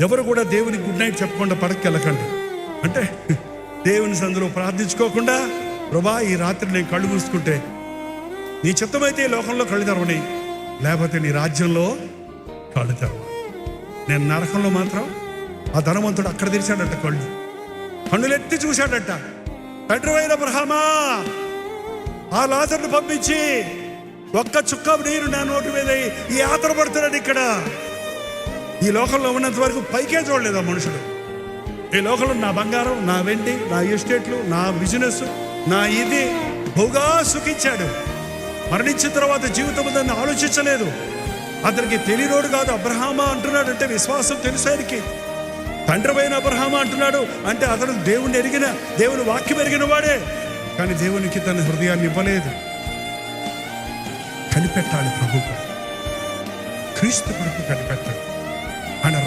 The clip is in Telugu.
ఎవరు కూడా దేవునికి గుడ్ నైట్ చెప్పకుండా పడక్కి వెళ్ళకండి. అంటే దేవుని సందులో ప్రార్థించుకోకుండా ప్రభా ఈ రాత్రి నేను కళ్ళు కూసుకుంటే నీ చిత్తమైతే ఈ లోకంలో కళ్ళు తెరవని లేకపోతే నీ రాజ్యంలో కళ్ళు తెరవ నేను నరకంలో మాత్రం ఆ ధనవంతుడు అక్కడ తెరిచాడట కళ్ళు. కన్నులెత్తి చూశాడట. తండ్రివైన బ్రహ్మా ఆ లాజర్ను పంపించి ఒక్క చుక్క నీరు నా నోటి మీద ఈ ఆతర పడుతున్నాడు ఇక్కడ. ఈ లోకంలో ఉన్నంత వరకు పైకే చూడలేదు ఆ మనుషుడు. ఈ లోకంలో నా బంగారం నా వెండి నా ఎస్టేట్లు నా బిజినెస్ నా ఇది బహుగా సుఖించాడు. మరణించిన తర్వాత జీవితం దాన్ని ఆలోచించలేదు. అతనికి తెలియనోడు కాదు అబ్రహామా అంటున్నాడు అంటే విశ్వాసం తెలుసానికి తండ్రిపైన అబ్రహామా అంటున్నాడు అంటే అతను దేవుణ్ణి ఎరిగిన దేవుని వాక్యం ఎరిగిన వాడే. కానీ దేవునికి తన హృదయాన్ని ఇవ్వలేదు. కనిపెట్టాలి ప్రభు క్రీస్తు కొరకు కనిపెట్టాలి. Ana